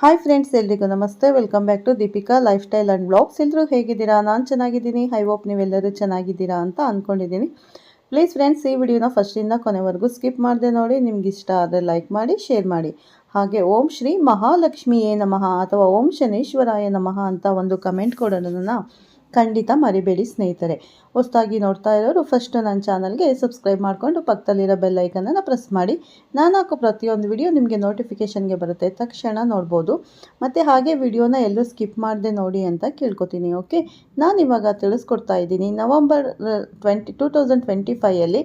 Hi friends ಎಲ್ರಿಗೂ ನಮಸ್ತೆ. Welcome back to Deepika lifestyle and blogs ಎಲ್ಲರೂ ಹೇಗಿದ್ದೀರಾ? ನಾನು ಚೆನ್ನಾಗಿದ್ದೀನಿ. ಐ ಹೋಪ್ ನೀವೆಲ್ಲರೂ ಚೆನ್ನಾಗಿದ್ದೀರಾ ಅಂತ ಅಂದ್ಕೊಂಡಿದ್ದೀನಿ ಪ್ಲೀಸ್ ಫ್ರೆಂಡ್ಸ್ ಈ ವಿಡಿಯೋನ ಫಸ್ಟಿಂದ ಕೊನೆವರೆಗೂ ಸ್ಕಿಪ್ ಮಾಡಿದೆ ನೋಡಿ. ನಿಮ್ಗೆ ಇಷ್ಟ ಆದರೆ ಲೈಕ್ ಮಾಡಿ ಶೇರ್ ಮಾಡಿ. ಹಾಗೆ ಓಂ ಶ್ರೀ ಮಹಾಲಕ್ಷ್ಮಿಯೇ ನಮಃ ಅಥವಾ ಓಂ ಶನೇಶ್ವರಾಯ ನಮಃ ಅಂತ ಒಂದು ಕಮೆಂಟ್ ಕೊಡೋದನ್ನು ಖಂಡಿತ ಮರಿಬೇಡಿ ಸ್ನೇಹಿತರೆ. ಹೊಸದಾಗಿ ನೋಡ್ತಾ ಇರೋರು ಫಸ್ಟ್ ನನ್ನ ಚಾನಲ್ಗೆ ಸಬ್ಸ್ಕ್ರೈಬ್ ಮಾಡಿಕೊಂಡು ಪಕ್ಕದಲ್ಲಿರೋ ಬೆಲ್ ಐಕನನ್ನು ಪ್ರೆಸ್ ಮಾಡಿ. ನಾನು ಹಾಕೋ ಪ್ರತಿಯೊಂದು ವಿಡಿಯೋ ನಿಮಗೆ ನೋಟಿಫಿಕೇಷನ್ಗೆ ಬರುತ್ತೆ. ತಕ್ಷಣ ನೋಡ್ಬೋದು. ಮತ್ತು ಹಾಗೆ ವಿಡಿಯೋನ ಎಲ್ಲೂ ಸ್ಕಿಪ್ ಮಾಡದೆ ನೋಡಿ ಅಂತ ಕೇಳ್ಕೊತೀನಿ ಓಕೆ ನಾನು ಇವಾಗ ತಿಳಿಸ್ಕೊಡ್ತಾ ಇದ್ದೀನಿ. November twenty two thousand twenty ಫೈಯಲ್ಲಿ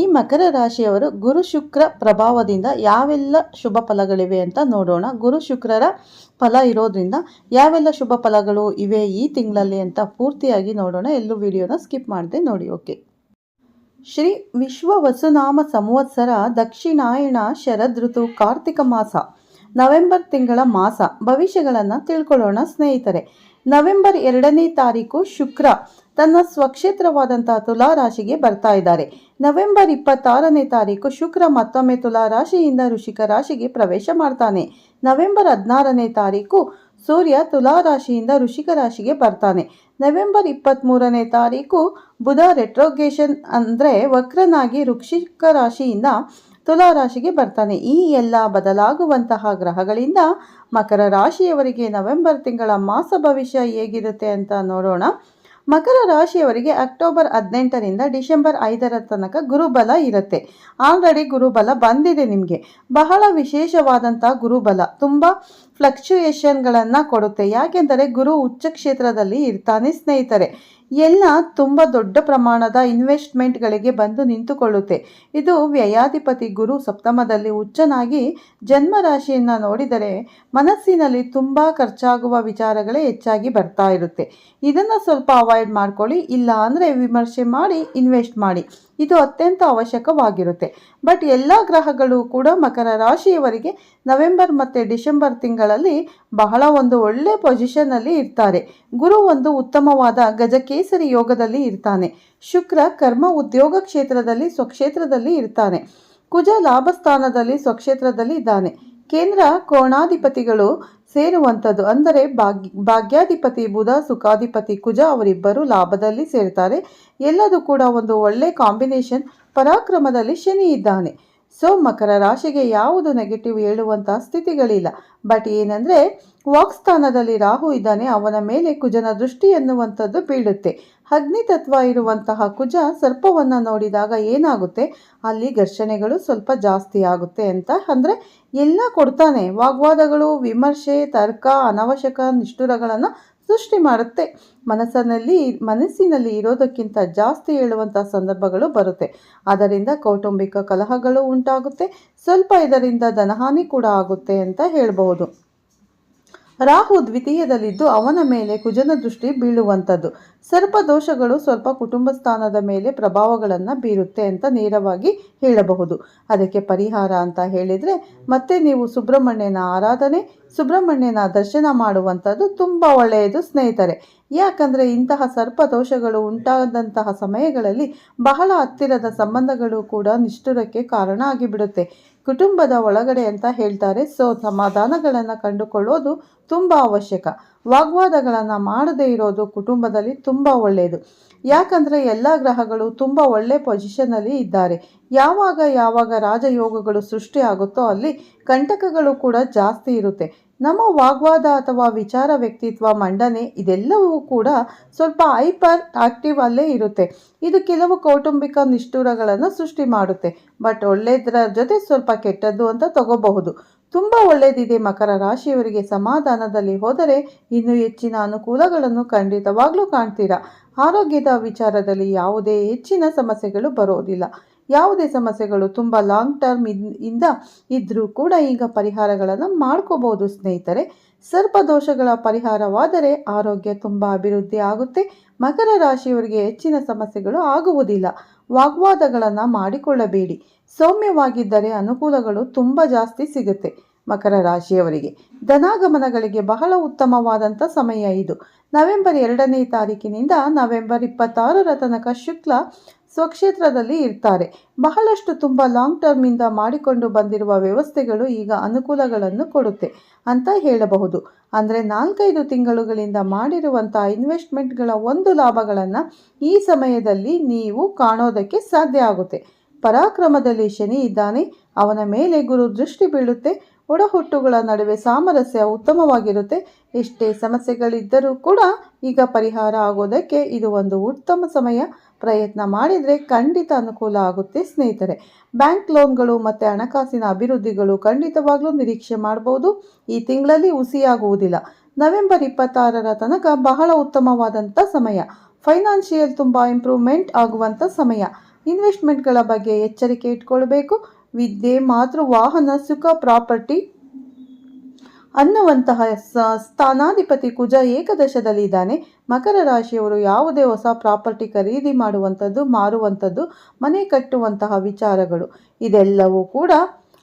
ಈ ಮಕರ ರಾಶಿಯವರು ಗುರು ಶುಕ್ರ ಪ್ರಭಾವದಿಂದ ಯಾವೆಲ್ಲ ಶುಭ ಫಲಗಳಿವೆ ಅಂತ ನೋಡೋಣ. ಗುರು ಶುಕ್ರರ ಫಲ ಇರೋದ್ರಿಂದ ಯಾವೆಲ್ಲ ಶುಭ ಫಲಗಳು ಇವೆ ಈ ತಿಂಗಳಲ್ಲಿ ಅಂತ ಪೂರ್ತಿಯಾಗಿ ನೋಡೋಣ. ಎಲ್ಲೂ ವಿಡಿಯೋನ ಸ್ಕಿಪ್ ಮಾಡದೆ ನೋಡಿ ಓಕೆ ಶ್ರೀ ವಿಶ್ವ ವಸುನಾಮ ಸಂವತ್ಸರ ದಕ್ಷಿಣಾಯಣ ಶರದ್ ಋತು ಕಾರ್ತಿಕ ಮಾಸ, ನವೆಂಬರ್ ತಿಂಗಳ ಮಾಸ. ಭವಿಷ್ಯಗಳನ್ನು ತಿಳ್ಕೊಳ್ಳೋಣ ಸ್ನೇಹಿತರೆ. ನವೆಂಬರ್ ಎರಡನೇ ತಾರೀಕು ಶುಕ್ರ. ತನ್ನ ಸ್ವಕ್ಷೇತ್ರವಾದಂಥ ತುಲಾ ರಾಶಿಗೆ ಬರ್ತಾ ಇದ್ದಾರೆ. ನವೆಂಬರ್ ಇಪ್ಪತ್ತಾರನೇ ತಾರೀಕು ಶುಕ್ರ ಮತ್ತೊಮ್ಮೆ ತುಲಾ ರಾಶಿಯಿಂದ ಋಷಿಕ ರಾಶಿಗೆ ಪ್ರವೇಶ ಮಾಡ್ತಾನೆ. ನವೆಂಬರ್ ಹದಿನಾರನೇ ತಾರೀಕು ಸೂರ್ಯ ತುಲಾ ರಾಶಿಯಿಂದ ಋಷಿಕ ರಾಶಿಗೆ ಬರ್ತಾನೆ. ನವೆಂಬರ್ ಇಪ್ಪತ್ತ್ಮೂರನೇ ತಾರೀಕು ಬುಧ ರೆಟ್ರೋಗೇಷನ್ ಅಂದರೆ ವಕ್ರನಾಗಿ ವೃಕ್ಷಿಕ ರಾಶಿಯಿಂದ ತುಲಾ ರಾಶಿಗೆ ಬರ್ತಾನೆ. ಈ ಎಲ್ಲ ಬದಲಾಗುವಂತಹ ಗ್ರಹಗಳಿಂದ ಮಕರ ರಾಶಿಯವರಿಗೆ ನವೆಂಬರ್ ತಿಂಗಳ ಮಾಸ ಭವಿಷ್ಯ ಹೇಗಿರುತ್ತೆ ಅಂತ ನೋಡೋಣ. ಮಕರ ರಾಶಿಯವರಿಗೆ ಅಕ್ಟೋಬರ್ ಹದಿನೆಂಟರಿಂದ ಡಿಸೆಂಬರ್ ಐದರ ತನಕ ಗುರುಬಲ ಇರುತ್ತೆ. ಆಲ್ರೆಡಿ ಗುರುಬಲ ಬಂದಿದೆ ನಿಮಗೆ. ಬಹಳ ವಿಶೇಷವಾದಂಥ ಗುರುಬಲ. ತುಂಬ ಫ್ಲಕ್ಚುಯೇಷನ್ಗಳನ್ನು ಕೊಡುತ್ತೆ. ಯಾಕೆಂದರೆ ಗುರು ಉಚ್ಚ ಕ್ಷೇತ್ರದಲ್ಲಿ ಇರ್ತಾನೆ ಸ್ನೇಹಿತರೆ. ಎಲ್ಲ ತುಂಬ ದೊಡ್ಡ ಪ್ರಮಾಣದ ಇನ್ವೆಸ್ಟ್ಮೆಂಟ್ಗಳಿಗೆ ಬಂದು ನಿಂತುಕೊಳ್ಳುತ್ತೆ. ಇದು ವ್ಯಯಾಧಿಪತಿ ಗುರು ಸಪ್ತಮದಲ್ಲಿ ಉಚ್ಚನಾಗಿ ಜನ್ಮ ರಾಶಿಯನ್ನು ನೋಡಿದರೆ ಮನಸ್ಸಿನಲ್ಲಿ ತುಂಬ ಖರ್ಚಾಗುವ ವಿಚಾರಗಳೇ ಹೆಚ್ಚಾಗಿ ಬರ್ತಾ ಇರುತ್ತೆ. ಇದನ್ನು ಸ್ವಲ್ಪ ಅವಾಯ್ಡ್ ಮಾಡ್ಕೊಳ್ಳಿ, ಇಲ್ಲ ಅಂದರೆ ವಿಮರ್ಶೆ ಮಾಡಿ ಇನ್ವೆಸ್ಟ್ ಮಾಡಿ. ಇದು ಅತ್ಯಂತ ಅವಶ್ಯಕವಾಗಿರುತ್ತೆ. ಬಟ್ ಎಲ್ಲ ಗ್ರಹಗಳು ಕೂಡ ಮಕರ ರಾಶಿಯವರಿಗೆ ನವೆಂಬರ್ ಮತ್ತು ಡಿಸೆಂಬರ್ ತಿಂಗಳಲ್ಲಿ ಬಹಳ ಒಂದು ಒಳ್ಳೆ ಪೊಸಿಷನ್ನಲ್ಲಿ ಇರ್ತಾರೆ. ಗುರು ಒಂದು ಉತ್ತಮವಾದ ಗಜಕೇಸರಿ ಯೋಗದಲ್ಲಿ ಇರ್ತಾನೆ. ಶುಕ್ರ ಕರ್ಮ ಉದ್ಯೋಗ ಕ್ಷೇತ್ರದಲ್ಲಿ, ಸ್ವಕ್ಷೇತ್ರದಲ್ಲಿ ಇರ್ತಾನೆ. ಕುಜ ಲಾಭಸ್ಥಾನದಲ್ಲಿ, ಸ್ವಕ್ಷೇತ್ರದಲ್ಲಿ ಇದ್ದಾನೆ. ಕೇಂದ್ರ ಕೋಣಾಧಿಪತಿಗಳು ಸೇರುವಂಥದ್ದು ಅಂದರೆ ಭಾಗ್ಯ, ಭಾಗ್ಯಾಧಿಪತಿ ಬುಧ, ಸುಖಾಧಿಪತಿ ಕುಜ ಅವರಿಬ್ಬರು ಲಾಭದಲ್ಲಿ ಸೇರ್ತಾರೆ ಎಲ್ಲದೂ ಕೂಡ ಒಂದು ಒಳ್ಳೆ ಕಾಂಬಿನೇಷನ್. ಪರಾಕ್ರಮದಲ್ಲಿ ಶನಿ ಇದ್ದಾನೆ. ಸೊ, ಮಕರ ರಾಶಿಗೆ ಯಾವುದು ನೆಗೆಟಿವ್ ಹೇಳುವಂತಹ ಸ್ಥಿತಿಗಳಿಲ್ಲ. ಬಟ್ ಏನಂದರೆ ವಾಕ್ಸ್ಥಾನದಲ್ಲಿ ರಾಹು ಇದ್ದಾನೆ. ಅವನ ಮೇಲೆ ಕುಜನ ದೃಷ್ಟಿ ಎನ್ನುವಂಥದ್ದು ಬೀಳುತ್ತೆ. ಅಗ್ನಿ ತತ್ವ ಇರುವಂತಹ ಕುಜ ಸರ್ಪವನ್ನು ನೋಡಿದಾಗ ಏನಾಗುತ್ತೆ? ಅಲ್ಲಿ ಘರ್ಷಣೆಗಳು ಸ್ವಲ್ಪ ಜಾಸ್ತಿ ಆಗುತ್ತೆ ಅಂತ. ಅಂದರೆ ಎಲ್ಲ ಕೊಡ್ತಾನೆ. ವಾಗ್ವಾದಗಳು, ವಿಮರ್ಶೆ, ತರ್ಕ, ಅನವಶ್ಯಕ ನಿಷ್ಠುರಗಳನ್ನು ಸೃಷ್ಟಿ ಮಾಡುತ್ತೆ. ಮನಸ್ಸಿನಲ್ಲಿ ಮನಸ್ಸಿನಲ್ಲಿ ಇರೋದಕ್ಕಿಂತ ಜಾಸ್ತಿ ಹೇಳುವಂಥ ಸಂದರ್ಭಗಳು ಬರುತ್ತೆ. ಅದರಿಂದ ಕೌಟುಂಬಿಕ ಕಲಹಗಳು ಉಂಟಾಗುತ್ತೆ. ಸ್ವಲ್ಪ ಇದರಿಂದ ಧನಹಾನಿ ಕೂಡ ಆಗುತ್ತೆ ಅಂತ ಹೇಳಬಹುದು. ರಾಹು ದ್ವಿತೀಯದಲ್ಲಿದ್ದು ಅವನ ಮೇಲೆ ಕುಜನ ದೃಷ್ಟಿ ಬೀಳುವಂಥದ್ದು. ಸರ್ಪ ದೋಷಗಳು ಸ್ವಲ್ಪ ಕುಟುಂಬ ಸ್ಥಾನದ ಮೇಲೆ ಪ್ರಭಾವಗಳನ್ನು ಬೀರುತ್ತೆ ಅಂತ ನೇರವಾಗಿ ಹೇಳಬಹುದು. ಅದಕ್ಕೆ ಪರಿಹಾರ ಅಂತ ಹೇಳಿದರೆ, ಮತ್ತೆ ನೀವು ಸುಬ್ರಹ್ಮಣ್ಯನ ಆರಾಧನೆ, ಸುಬ್ರಹ್ಮಣ್ಯನ ದರ್ಶನ ಮಾಡುವಂಥದ್ದು ತುಂಬ ಒಳ್ಳೆಯದು ಸ್ನೇಹಿತರೆ. ಯಾಕಂದರೆ ಇಂತಹ ಸರ್ಪ ದೋಷಗಳು ಉಂಟಾದಂತಹ ಸಮಯಗಳಲ್ಲಿ ಬಹಳ ಹತ್ತಿರದ ಸಂಬಂಧಗಳು ಕೂಡ ನಿಷ್ಠುರಕ್ಕೆ ಕಾರಣ ಆಗಿಬಿಡುತ್ತೆ. ಕುಟುಂಬದ ಒಳಗಡೆ ಅಂತ ಹೇಳ್ತಾರೆ. ಸೊ ಸಮಾಧಾನಗಳನ್ನು ಕಂಡುಕೊಳ್ಳೋದು ತುಂಬ ಅವಶ್ಯಕ. ವಾಗ್ವಾದಗಳನ್ನು ಮಾಡದೇ ಇರೋದು ಕುಟುಂಬದಲ್ಲಿ ತುಂಬ ಒಳ್ಳೆಯದು ಯಾಕಂದರೆ ಎಲ್ಲ ಗ್ರಹಗಳು ತುಂಬ ಒಳ್ಳೆ ಪೊಸಿಷನಲ್ಲಿ ಇದ್ದಾರೆ. ಯಾವಾಗ ಯಾವಾಗ ರಾಜಯೋಗಗಳು ಸೃಷ್ಟಿಯಾಗುತ್ತೋ ಅಲ್ಲಿ ಕಂಟಕಗಳು ಕೂಡ ಜಾಸ್ತಿ ಇರುತ್ತೆ. ನಮ್ಮ ವಾಗ್ವಾದ ಅಥವಾ ವಿಚಾರ ವ್ಯಕ್ತಿತ್ವ ಮಂಡನೆ ಇದೆಲ್ಲವೂ ಕೂಡ ಸ್ವಲ್ಪ ಹೈಪರ್ ಆಕ್ಟಿವ್ ಅಲ್ಲೇ ಇರುತ್ತೆ. ಇದು ಕೆಲವು ಕೌಟುಂಬಿಕ ನಿಷ್ಠುರಗಳನ್ನು ಸೃಷ್ಟಿ ಮಾಡುತ್ತೆ. ಬಟ್ ಒಳ್ಳೆಯದರ ಜೊತೆ ಸ್ವಲ್ಪ ಕೆಟ್ಟದ್ದು ಅಂತ ತಗೋಬಹುದು. ತುಂಬ ಒಳ್ಳೆಯದಿದೆ ಮಕರ ರಾಶಿಯವರಿಗೆ ಸಮಾಧಾನದಲ್ಲಿ ಹೋದರೆ ಇನ್ನೂ ಹೆಚ್ಚಿನ ಅನುಕೂಲಗಳನ್ನು ಖಂಡಿತವಾಗ್ಲೂ ಕಾಣ್ತೀರಾ. ಆರೋಗ್ಯದ ವಿಚಾರದಲ್ಲಿ ಯಾವುದೇ ಹೆಚ್ಚಿನ ಸಮಸ್ಯೆಗಳು ಬರೋದಿಲ್ಲ. ಯಾವುದೇ ಸಮಸ್ಯೆಗಳು ತುಂಬ ಲಾಂಗ್ ಟರ್ಮ್ ಇಂದ ಇದ್ದರೂ ಕೂಡ ಈಗ ಪರಿಹಾರಗಳನ್ನು ಮಾಡ್ಕೋಬೋದು ಸ್ನೇಹಿತರೆ. ಸರ್ಪ ದೋಷಗಳ ಪರಿಹಾರವಾದರೆ ಆರೋಗ್ಯ ತುಂಬ ಅಭಿವೃದ್ಧಿ ಆಗುತ್ತೆ. ಮಕರ ರಾಶಿಯವರಿಗೆ ಹೆಚ್ಚಿನ ಸಮಸ್ಯೆಗಳು ಆಗುವುದಿಲ್ಲ. ವಾಗ್ವಾದಗಳನ್ನು ಮಾಡಿಕೊಳ್ಳಬೇಡಿ. ಸೌಮ್ಯವಾಗಿದ್ದರೆ ಅನುಕೂಲಗಳು ತುಂಬ ಜಾಸ್ತಿ ಸಿಗುತ್ತೆ ಮಕರ ರಾಶಿಯವರಿಗೆ. ಧನಾಗಮನಗಳಿಗೆ ಬಹಳ ಉತ್ತಮವಾದಂಥ ಸಮಯ ಇದು. ನವೆಂಬರ್ ಎರಡನೇ ತಾರೀಕಿನಿಂದ ನವೆಂಬರ್ ಇಪ್ಪತ್ತಾರರ ತನಕ ಶುಕ್ಲ ಸ್ವಕ್ಷೇತ್ರದಲ್ಲಿ ಇರ್ತಾರೆ. ಬಹಳಷ್ಟು ತುಂಬ ಲಾಂಗ್ ಟರ್ಮಿಂದ ಮಾಡಿಕೊಂಡು ಬಂದಿರುವ ವ್ಯವಸ್ಥೆಗಳು ಈಗ ಅನುಕೂಲಗಳನ್ನು ಕೊಡುತ್ತೆ ಅಂತ ಹೇಳಬಹುದು. ಅಂದರೆ ನಾಲ್ಕೈದು ತಿಂಗಳುಗಳಿಂದ ಮಾಡಿರುವಂಥ ಇನ್ವೆಸ್ಟ್ಮೆಂಟ್ಗಳ ಒಂದು ಲಾಭಗಳನ್ನು ಈ ಸಮಯದಲ್ಲಿ ನೀವು ಕಾಣೋದಕ್ಕೆ ಸಾಧ್ಯ ಆಗುತ್ತೆ. ಪರಾಕ್ರಮದಲ್ಲಿ ಶನಿ ಇದ್ದಾನೆ, ಅವನ ಮೇಲೆ ಗುರು ದೃಷ್ಟಿ ಬೀಳುತ್ತೆ ಒಡಹುಟ್ಟುಗಳ ನಡುವೆ ಸಾಮರಸ್ಯ ಉತ್ತಮವಾಗಿರುತ್ತೆ. ಎಷ್ಟೇ ಸಮಸ್ಯೆಗಳಿದ್ದರೂ ಕೂಡ ಈಗ ಪರಿಹಾರ ಆಗೋದಕ್ಕೆ ಇದು ಒಂದು ಉತ್ತಮ ಸಮಯ. ಪ್ರಯತ್ನ ಮಾಡಿದರೆ ಖಂಡಿತ ಅನುಕೂಲ ಆಗುತ್ತೆ ಸ್ನೇಹಿತರೆ. ಬ್ಯಾಂಕ್ ಲೋನ್ಗಳು ಮತ್ತು ಹಣಕಾಸಿನ ಅಭಿವೃದ್ಧಿಗಳು ಖಂಡಿತವಾಗ್ಲೂ ನಿರೀಕ್ಷೆ ಮಾಡಬಹುದು ಈ ತಿಂಗಳಲ್ಲಿ ಹುಸಿಯಾಗುವುದಿಲ್ಲ. ನವೆಂಬರ್ ಇಪ್ಪತ್ತಾರರ ತನಕ ಬಹಳ ಉತ್ತಮವಾದಂಥ ಸಮಯ. ಫೈನಾನ್ಷಿಯಲ್ ತುಂಬ ಇಂಪ್ರೂವ್ಮೆಂಟ್ ಆಗುವಂಥ ಸಮಯ. ಇನ್ವೆಸ್ಟ್ಮೆಂಟ್ಗಳ ಬಗ್ಗೆ ಎಚ್ಚರಿಕೆ ಇಟ್ಕೊಳ್ಬೇಕು. ವಿದ್ಯೆ, ಮಾತೃ, ವಾಹನ, ಸುಖ, ಪ್ರಾಪರ್ಟಿ ಅನ್ನುವಂತಹ ಸ್ಥಾನಾಧಿಪತಿ ಕುಜ ಏಕದಶದಲ್ಲಿ ಇದ್ದಾನೆ. ಮಕರ ರಾಶಿಯವರು ಯಾವುದೇ ಹೊಸ ಪ್ರಾಪರ್ಟಿ ಖರೀದಿ ಮಾಡುವಂಥದ್ದು, ಮಾರುವಂಥದ್ದು, ಮನೆ ಕಟ್ಟುವಂತಹ ವಿಚಾರಗಳು. ಇದೆಲ್ಲವೂ ಕೂಡ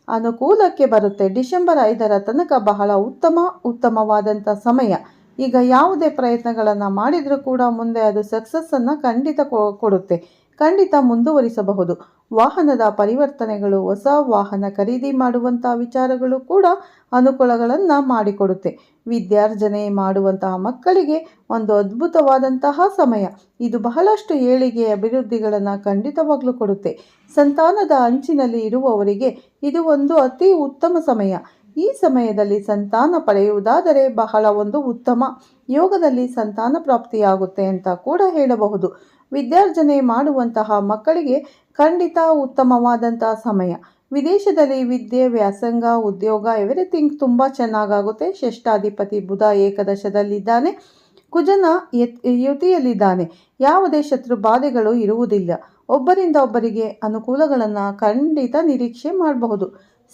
ಅನುಕೂಲಕ್ಕೆ ಬರುತ್ತೆ. ಡಿಸೆಂಬರ್ ಐದರ ತನಕ ಬಹಳ ಉತ್ತಮ, ಉತ್ತಮವಾದಂಥ ಸಮಯ. ಈಗ ಯಾವುದೇ ಪ್ರಯತ್ನಗಳನ್ನು ಮಾಡಿದರೂ ಕೂಡ ಮುಂದೆ ಅದು ಸಕ್ಸಸ್ಸನ್ನು ಖಂಡಿತ ಕೊಡುತ್ತೆ. ಖಂಡಿತ ಮುಂದುವರಿಸಬಹುದು. ವಾಹನದ ಪರಿವರ್ತನೆಗಳು ಹೊಸ ವಾಹನ ಖರೀದಿ ಮಾಡುವಂಥ ವಿಚಾರಗಳು ಕೂಡ ಅನುಕೂಲಗಳನ್ನು ಮಾಡಿಕೊಡುತ್ತೆ. ವಿದ್ಯಾರ್ಜನೆ ಮಾಡುವಂತಹ ಮಕ್ಕಳಿಗೆ ಒಂದು ಅದ್ಭುತವಾದಂತಹ ಸಮಯ. ಇದು ಬಹಳಷ್ಟು ಏಳಿಗೆ ಅಭಿವೃದ್ಧಿಗಳನ್ನು ಖಂಡಿತವಾಗ್ಲೂ ಕೊಡುತ್ತೆ. ಸಂತಾನದ ಅಂಚಿನಲ್ಲಿ ಇರುವವರಿಗೆ ಇದು ಒಂದು ಅತಿ ಉತ್ತಮ ಸಮಯ. ಈ ಸಮಯದಲ್ಲಿ ಸಂತಾನ ಪಡೆಯುವುದಾದರೆ ಬಹಳ ಒಂದು ಉತ್ತಮ ಯೋಗದಲ್ಲಿ ಸಂತಾನ ಪ್ರಾಪ್ತಿಯಾಗುತ್ತೆ ಅಂತ ಕೂಡ ಹೇಳಬಹುದು. ವಿದ್ಯಾರ್ಜನೆ ಮಾಡುವಂತಹ ಮಕ್ಕಳಿಗೆ ಖಂಡಿತ ಉತ್ತಮವಾದಂಥ ಸಮಯ. ವಿದೇಶದಲ್ಲಿ ವಿದ್ಯೆ, ವ್ಯಾಸಂಗ, ಉದ್ಯೋಗ ಎವ್ರಿಥಿಂಗ್ ತುಂಬ ಚೆನ್ನಾಗಾಗುತ್ತೆ. ಶ್ರೇಷ್ಠಾಧಿಪತಿ ಬುಧ ಏಕದಶದಲ್ಲಿದ್ದಾನೆ. ಕುಜನ ಯತ್, ಯುತಿಯಲ್ಲಿದ್ದಾನೆ. ಯಾವುದೇ ಶತ್ರು ಬಾಧೆಗಳು ಇರುವುದಿಲ್ಲ. ಒಬ್ಬರಿಂದ ಒಬ್ಬರಿಗೆ ಅನುಕೂಲಗಳನ್ನು ಖಂಡಿತ ನಿರೀಕ್ಷೆ ಮಾಡಬಹುದು.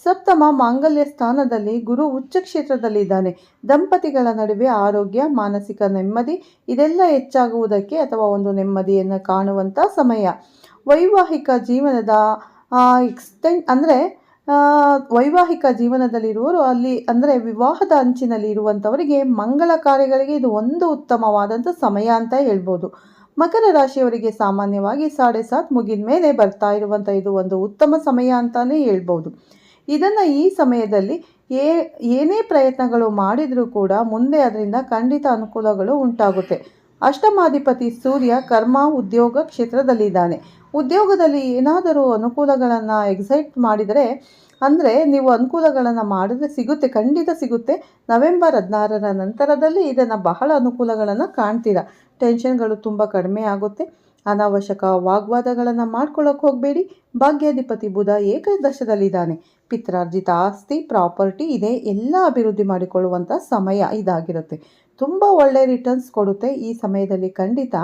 ಸಪ್ತಮ ಮಾಂಗಲ್ಯ ಸ್ಥಾನದಲ್ಲಿ ಗುರು ಉಚ್ಚ ಕ್ಷೇತ್ರದಲ್ಲಿದ್ದಾನೆ ದಂಪತಿಗಳ ನಡುವೆ ಆರೋಗ್ಯ, ಮಾನಸಿಕ ನೆಮ್ಮದಿ, ಇದೆಲ್ಲ ಹೆಚ್ಚಾಗುವುದಕ್ಕೆ ಅಥವಾ ಒಂದು ನೆಮ್ಮದಿಯನ್ನು ಕಾಣುವಂಥ ಸಮಯ. ವೈವಾಹಿಕ ಜೀವನದ ಎಕ್ಸ್ಟೆಂಡ್ ಅಂದರೆ ವೈವಾಹಿಕ ಜೀವನದಲ್ಲಿರುವವರು ಅಲ್ಲಿ, ಅಂದರೆ ವಿವಾಹದ ಅಂಚಿನಲ್ಲಿ ಇರುವಂಥವರಿಗೆ ಮಂಗಳ ಕಾರ್ಯಗಳಿಗೆ ಇದು ಒಂದು ಉತ್ತಮವಾದಂಥ ಸಮಯ ಅಂತ ಹೇಳ್ಬೋದು. ಮಕರ ರಾಶಿಯವರಿಗೆ ಸಾಮಾನ್ಯವಾಗಿ ಸಾಡೆ ಸಾತ್ ಮುಗಿದ ಮೇಲೆ ಬರ್ತಾ ಇರುವಂಥ ಇದು ಒಂದು ಉತ್ತಮ ಸಮಯ ಅಂತಲೇ ಹೇಳ್ಬೋದು. ಇದನ್ನು ಈ ಸಮಯದಲ್ಲಿ ಏ, ಏನೇ ಪ್ರಯತ್ನಗಳು ಮಾಡಿದರೂ ಕೂಡ ಮುಂದೆ ಅದರಿಂದ ಖಂಡಿತ ಅನುಕೂಲಗಳು ಉಂಟಾಗುತ್ತೆ. ಅಷ್ಟಮಾಧಿಪತಿ ಸೂರ್ಯ ಕರ್ಮ, ಉದ್ಯೋಗ ಕ್ಷೇತ್ರದಲ್ಲಿದ್ದಾನೆ. ಉದ್ಯೋಗದಲ್ಲಿ ಏನಾದರೂ ಅನುಕೂಲಗಳನ್ನು ಎಕ್ಸೈಟ್ ಮಾಡಿದರೆ, ಅಂದರೆ ನೀವು ಅನುಕೂಲಗಳನ್ನು ಮಾಡಿದ್ರೆ ಸಿಗುತ್ತೆ, ಖಂಡಿತ ಸಿಗುತ್ತೆ. ನವೆಂಬರ್ ಹದಿನಾರರ ನಂತರದಲ್ಲಿ ಇದನ್ನು ಬಹಳ ಅನುಕೂಲಗಳನ್ನು ಕಾಣ್ತೀರಾ. ಟೆನ್ಷನ್ಗಳು ತುಂಬ ಕಡಿಮೆ ಆಗುತ್ತೆ. ಅನಾವಶ್ಯಕ ವಾಗ್ವಾದಗಳನ್ನು ಮಾಡ್ಕೊಳ್ಳೋಕೆ ಹೋಗಬೇಡಿ. ಭಾಗ್ಯಾಧಿಪತಿ ಬುಧ ಏಕದಶದಲ್ಲಿದ್ದಾನೆ. ಪಿತ್ರಾರ್ಜಿತ ಆಸ್ತಿ, ಪ್ರಾಪರ್ಟಿ ಇದೆ. ಎಲ್ಲ ಅಭಿವೃದ್ಧಿ ಮಾಡಿಕೊಳ್ಳುವಂಥ ಸಮಯ ಇದಾಗಿರುತ್ತೆ. ತುಂಬ ಒಳ್ಳೆ ರಿಟರ್ನ್ಸ್ ಕೊಡುತ್ತೆ ಈ ಸಮಯದಲ್ಲಿ ಖಂಡಿತ.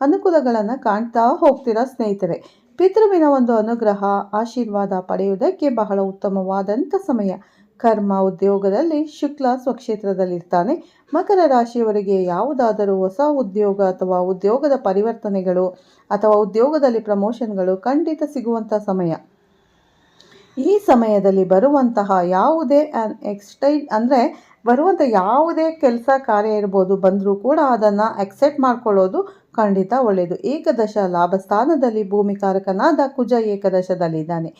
ಅನುಕೂಲಗಳನ್ನು ಕಾಣ್ತಾ ಹೋಗ್ತೀರಾ ಸ್ನೇಹಿತರೆ? ಪಿತೃವಿನ ಒಂದು ಅನುಗ್ರಹ, ಆಶೀರ್ವಾದ ಪಡೆಯುವುದಕ್ಕೆ ಬಹಳ ಉತ್ತಮವಾದಂಥ ಸಮಯ. ಕರ್ಮ ಉದ್ಯೋಗದಲ್ಲಿ ಶುಕ್ಲ ಸ್ವಕ್ಷೇತ್ರದಲ್ಲಿರ್ತಾನೆ. ಮಕರ ರಾಶಿಯವರಿಗೆ ಯಾವುದಾದರೂ ಹೊಸ ಉದ್ಯೋಗ ಅಥವಾ ಉದ್ಯೋಗದ ಪರಿವರ್ತನೆಗಳು ಅಥವಾ ಉದ್ಯೋಗದಲ್ಲಿ ಪ್ರಮೋಷನ್ಗಳು ಖಂಡಿತ ಸಿಗುವಂಥ ಸಮಯ. ಈ ಸಮಯದಲ್ಲಿ ಬರುವಂತಹ ಯಾವುದೇ ಎಕ್ಸ್ಟೈಲ್ ಅಂದರೆ ಬರುವಂಥ ಯಾವುದೇ ಕೆಲಸ ಕಾರ್ಯ ಇರ್ಬೋದು ಬಂದರೂ ಕೂಡ ಅದನ್ನು ಅಕ್ಸೆಪ್ಟ್ ಮಾಡ್ಕೊಳ್ಳೋದು ಖಂಡಿತ ಒಳ್ಳೆಯದು ಏಕದಶ ಲಾಭ ಸ್ಥಾನದಲ್ಲಿ ಭೂಮಿಕಾರಕನಾದ ಕುಜ ಏಕದಶದಲ್ಲಿದ್ದಾನೆ.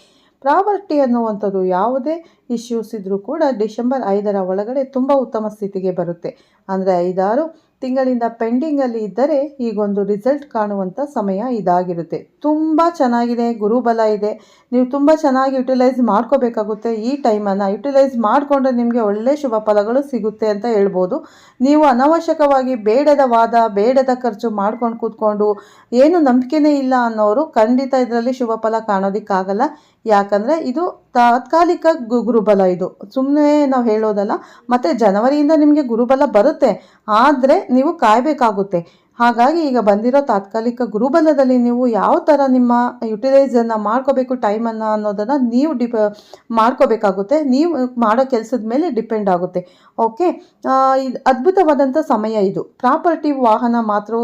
ಪ್ರಾಪರ್ಟಿ ಅನ್ನುವಂಥದ್ದು ಯಾವುದೇ ಇಶ್ಯೂಸ್ ಇದ್ದರೂ ಕೂಡ ಡಿಸೆಂಬರ್ ಐದರ ಒಳಗಡೆ ತುಂಬ ಉತ್ತಮ ಸ್ಥಿತಿಗೆ ಬರುತ್ತೆ. ಅಂದರೆ ಐದಾರು ತಿಂಗಳಿಂದ ಪೆಂಡಿಂಗಲ್ಲಿ ಇದ್ದರೆ ಈಗೊಂದು ರಿಸಲ್ಟ್ ಕಾಣುವಂಥ ಸಮಯ ಇದಾಗಿರುತ್ತೆ. ತುಂಬ ಚೆನ್ನಾಗಿದೆ, ಗುರುಬಲ ಇದೆ. ನೀವು ತುಂಬ ಚೆನ್ನಾಗಿ ಯುಟಿಲೈಸ್ ಮಾಡ್ಕೋಬೇಕಾಗುತ್ತೆ. ಈ ಟೈಮನ್ನು ಯುಟಿಲೈಸ್ ಮಾಡಿಕೊಂಡ್ರೆ ನಿಮಗೆ ಒಳ್ಳೆ ಶುಭ ಫಲಗಳು ಸಿಗುತ್ತೆ ಅಂತ ಹೇಳ್ಬೋದು. ನೀವು ಅನವಶ್ಯಕವಾಗಿ ಬೇಡದ ವಾದ, ಬೇಡದ ಖರ್ಚು ಮಾಡ್ಕೊಂಡು ಕೂತ್ಕೊಂಡು ಏನು ನಂಬಿಕೆನೇ ಇಲ್ಲ ಅನ್ನೋರು ಖಂಡಿತ ಇದರಲ್ಲಿ ಶುಭ ಫಲ ಕಾಣೋದಕ್ಕಾಗಲ್ಲ. ಯಾಕಂದರೆ ಇದು ತಾತ್ಕಾಲಿಕ ಗುರುಬಲ ಇದು. ಸುಮ್ಮನೆ ನಾವು ಹೇಳೋದಲ್ಲ, ಮತ್ತು ಜನವರಿಯಿಂದ ನಿಮಗೆ ಗುರುಬಲ ಬರುತ್ತೆ, ಆದರೆ ನೀವು ಕಾಯಬೇಕಾಗುತ್ತೆ. ಹಾಗಾಗಿ ಈಗ ಬಂದಿರೋ ತಾತ್ಕಾಲಿಕ ಗುರುಬಲದಲ್ಲಿ ನೀವು ಯಾವ ಥರ ನಿಮ್ಮ ಯುಟಿಲೈಸನ್ನು ಮಾಡ್ಕೋಬೇಕು ಟೈಮನ್ನು ಅನ್ನೋದನ್ನು ನೀವು ಡಿಪ, ಮಾಡ್ಕೋಬೇಕಾಗುತ್ತೆ. ನೀವು ಮಾಡೋ ಕೆಲಸದ ಮೇಲೆ ಡಿಪೆಂಡ್ ಆಗುತ್ತೆ. ಓಕೆ ಇದು ಅದ್ಭುತವಾದಂಥ ಸಮಯ ಇದು. ಪ್ರಾಪರ್ಟಿ ವಾಹನ ಮಾತ್ರ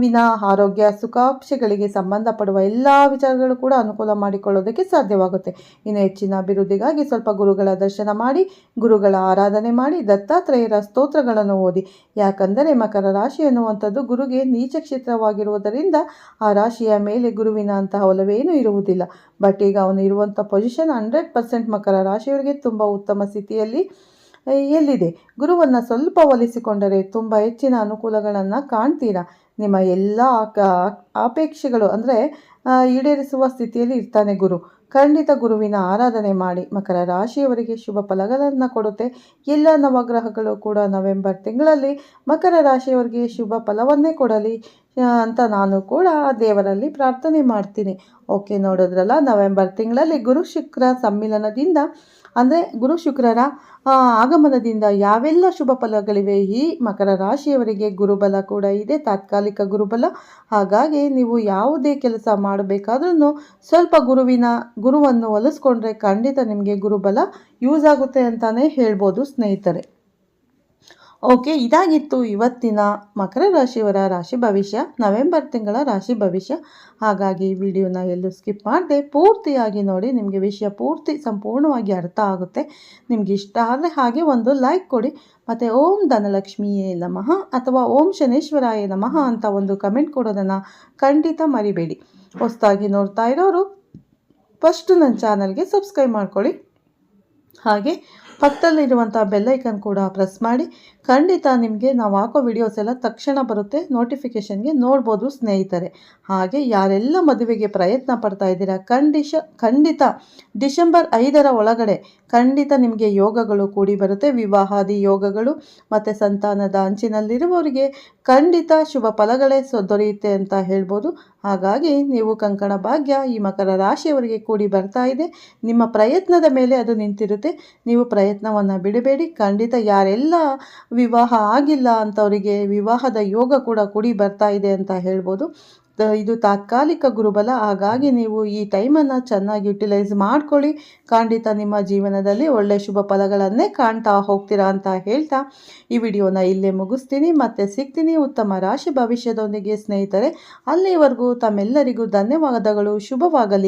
ವಿನ ಆರೋಗ್ಯ, ಸುಖಾಂಶಗಳಿಗೆ ಸಂಬಂಧಪಡುವ ಎಲ್ಲ ವಿಚಾರಗಳು ಕೂಡ ಅನುಕೂಲ ಮಾಡಿಕೊಳ್ಳೋದಕ್ಕೆ ಸಾಧ್ಯವಾಗುತ್ತೆ. ಇನ್ನು ಹೆಚ್ಚಿನ ಅಭಿವೃದ್ಧಿಗಾಗಿ ಸ್ವಲ್ಪ ಗುರುಗಳ ದರ್ಶನ ಮಾಡಿ, ಗುರುಗಳ ಆರಾಧನೆ ಮಾಡಿ, ದತ್ತಾತ್ರೇಯರ ಸ್ತೋತ್ರಗಳನ್ನು ಓದಿ. ಯಾಕಂದರೆ ಮಕರ ರಾಶಿ ಎನ್ನುವಂಥದ್ದು ಗುರುಗೆ ನೀಚ ಕ್ಷೇತ್ರವಾಗಿರುವುದರಿಂದ ಆ ರಾಶಿಯ ಮೇಲೆ ಗುರುವಿನ ಅಂತಹ ಒಲವೇನೂ ಇರುವುದಿಲ್ಲ. ಬಟ್ ಈಗ ಅವನು ಇರುವಂಥ ಪೊಸಿಷನ್ ಹಂಡ್ರೆಡ್ ಪರ್ಸೆಂಟ್ ಮಕರ ರಾಶಿಯವರಿಗೆ ತುಂಬ ಉತ್ತಮ ಸ್ಥಿತಿಯಲ್ಲಿ, ಎಲ್ಲಿದೆ? ಗುರುವನ್ನು ಸ್ವಲ್ಪ ಒಲಿಸಿಕೊಂಡರೆ ತುಂಬ ಹೆಚ್ಚಿನ ಅನುಕೂಲಗಳನ್ನು ಕಾಣ್ತೀರಾ? ನಿಮ್ಮ ಎಲ್ಲ ಅಪೇಕ್ಷೆಗಳು ಅಂದರೆ ಈಡೇರಿಸುವ ಸ್ಥಿತಿಯಲ್ಲಿ ಇರ್ತಾನೆ ಗುರು. ಖಂಡಿತ ಗುರುವಿನ ಆರಾಧನೆ ಮಾಡಿ, ಮಕರ ರಾಶಿಯವರಿಗೆ ಶುಭ ಫಲಗಳನ್ನು ಕೊಡುತ್ತೆ. ಎಲ್ಲ ನವಗ್ರಹಗಳು ಕೂಡ ನವೆಂಬರ್ ತಿಂಗಳಲ್ಲಿ ಮಕರ ರಾಶಿಯವರಿಗೆ ಶುಭ ಫಲವನ್ನೇ ಕೊಡಲಿ. ಅಂತ ನಾನು ಕೂಡ ದೇವರಲ್ಲಿ ಪ್ರಾರ್ಥನೆ ಮಾಡ್ತೀನಿ. ಓಕೆ, ನೋಡಿದ್ರಲ್ಲ, ನವೆಂಬರ್ ತಿಂಗಳಲ್ಲಿ ಗುರು ಶುಕ್ರ ಸಮ್ಮಿಲನದಿಂದ, ಅಂದರೆ ಗುರು ಶುಕ್ರರ ಆಗಮನದಿಂದ ಯಾವೆಲ್ಲ ಶುಭ ಫಲಗಳಿವೆ, ಈ ಮಕರ ರಾಶಿಯವರಿಗೆ ಗುರುಬಲ ಕೂಡ ಇದೆ, ತಾತ್ಕಾಲಿಕ ಗುರುಬಲ. ಹಾಗಾಗಿ ನೀವು ಯಾವುದೇ ಕೆಲಸ ಮಾಡಬೇಕಾದ್ರೂ ಸ್ವಲ್ಪ ಗುರುವಿನ, ಗುರುವನ್ನು ಒಲಿಸ್ಕೊಂಡ್ರೆ ಖಂಡಿತ ನಿಮಗೆ ಗುರುಬಲ ಯೂಸ್ ಆಗುತ್ತೆ ಅಂತಲೇ ಹೇಳ್ಬೋದು ಸ್ನೇಹಿತರೆ. ಓಕೆ, ಇದಾಗಿತ್ತು ಇವತ್ತಿನ ಮಕರ ರಾಶಿಯವರ ರಾಶಿ ಭವಿಷ್ಯ, ನವೆಂಬರ್ ತಿಂಗಳ ರಾಶಿ ಭವಿಷ್ಯ. ಹಾಗಾಗಿ ವಿಡಿಯೋನ ಎಲ್ಲೂ ಸ್ಕಿಪ್ ಮಾಡದೆ ಪೂರ್ತಿಯಾಗಿ ನೋಡಿ, ನಿಮಗೆ ವಿಷಯ ಪೂರ್ತಿ ಸಂಪೂರ್ಣವಾಗಿ ಅರ್ಥ ಆಗುತ್ತೆ. ನಿಮಗೆ ಇಷ್ಟ ಆದರೆ ಹಾಗೆ ಒಂದು ಲೈಕ್ ಕೊಡಿ. ಮತ್ತು ಓಂ ಧನಲಕ್ಷ್ಮಿಯೇ ನಮಃ ಅಥವಾ ಓಂ ಶನೇಶ್ವರಾಯ ನಮಃ ಅಂತ ಒಂದು ಕಮೆಂಟ್ ಕೊಡೋದನ್ನು ಖಂಡಿತ ಮರಿಬೇಡಿ. ಹೊಸದಾಗಿ ನೋಡ್ತಾ ಇರೋರು ಫಸ್ಟು ನನ್ನ ಚಾನಲ್ಗೆ ಸಬ್ಸ್ಕ್ರೈಬ್ ಮಾಡ್ಕೊಳ್ಳಿ. ಹಾಗೆ ಪಕ್ಕದಲ್ಲಿರುವಂಥ ಬೆಲ್ಲೈಕನ್ ಕೂಡ ಪ್ರೆಸ್ ಮಾಡಿ. ಖಂಡಿತ ನಿಮಗೆ ನಾವು ಹಾಕೋ ವಿಡಿಯೋಸ್ ಎಲ್ಲ ತಕ್ಷಣ ಬರುತ್ತೆ ನೋಟಿಫಿಕೇಷನ್ಗೆ ನೋಡ್ಬೋದು ಸ್ನೇಹಿತರೆ. ಹಾಗೆ ಯಾರೆಲ್ಲ ಮದುವೆಗೆ ಪ್ರಯತ್ನ ಪಡ್ತಾ ಇದ್ದೀರಾ, ಖಂಡಿಶ, ಖಂಡಿತ ಡಿಸೆಂಬರ್ ಐದರ ಒಳಗಡೆ ಖಂಡಿತ ನಿಮಗೆ ಯೋಗಗಳು ಕೂಡಿ ಬರುತ್ತೆ. ವಿವಾಹಾದಿ ಯೋಗಗಳು ಮತ್ತು ಸಂತಾನದ ಅಂಚಿನಲ್ಲಿರುವವರಿಗೆ ಖಂಡಿತ ಶುಭ ಫಲಗಳೇ ದೊರೆಯುತ್ತೆ ಅಂತ ಹೇಳ್ಬೋದು. ಹಾಗಾಗಿ ನೀವು ಕಂಕಣ ಭಾಗ್ಯ ಈ ಮಕರ ರಾಶಿಯವರಿಗೆ ಕೂಡಿ ಬರ್ತಾ ಇದೆ. ನಿಮ್ಮ ಪ್ರಯತ್ನದ ಮೇಲೆ ಅದು ನಿಂತಿರುತ್ತೆ. ನೀವು ಪ್ರಯತ್ನವನ್ನು ಬಿಡಬೇಡಿ. ಖಂಡಿತ ಯಾರೆಲ್ಲ ವಿವಾಹ ಆಗಿಲ್ಲ ಅಂತವರಿಗೆ ವಿವಾಹದ ಯೋಗ ಕೂಡ ಕೂಡಿ ಬರ್ತಾ ಇದೆ ಅಂತ ಹೇಳ್ಬೋದು. ಇದು ತಾತ್ಕಾಲಿಕ ಗುರುಬಲ. ಹಾಗಾಗಿ ನೀವು ಈ ಟೈಮನ್ನು ಚೆನ್ನಾಗಿ ಯುಟಿಲೈಸ್ ಮಾಡ್ಕೊಳ್ಳಿ. ಖಂಡಿತ ನಿಮ್ಮ ಜೀವನದಲ್ಲಿ ಒಳ್ಳೆ ಶುಭ ಫಲಗಳನ್ನೇ ಕಾಣ್ತಾ ಹೋಗ್ತೀರಾ ಅಂತ ಹೇಳ್ತಾ ಈ ವಿಡಿಯೋನ ಇಲ್ಲೇ ಮುಗಿಸ್ತೀನಿ. ಮತ್ತೆ ಸಿಗ್ತೀನಿ ಉತ್ತಮ ರಾಶಿ ಭವಿಷ್ಯದೊಂದಿಗೆ ಸ್ನೇಹಿತರೆ. ಅಲ್ಲಿವರೆಗೂ ತಮ್ಮೆಲ್ಲರಿಗೂ ಧನ್ಯವಾದಗಳು. ಶುಭವಾಗಲಿ.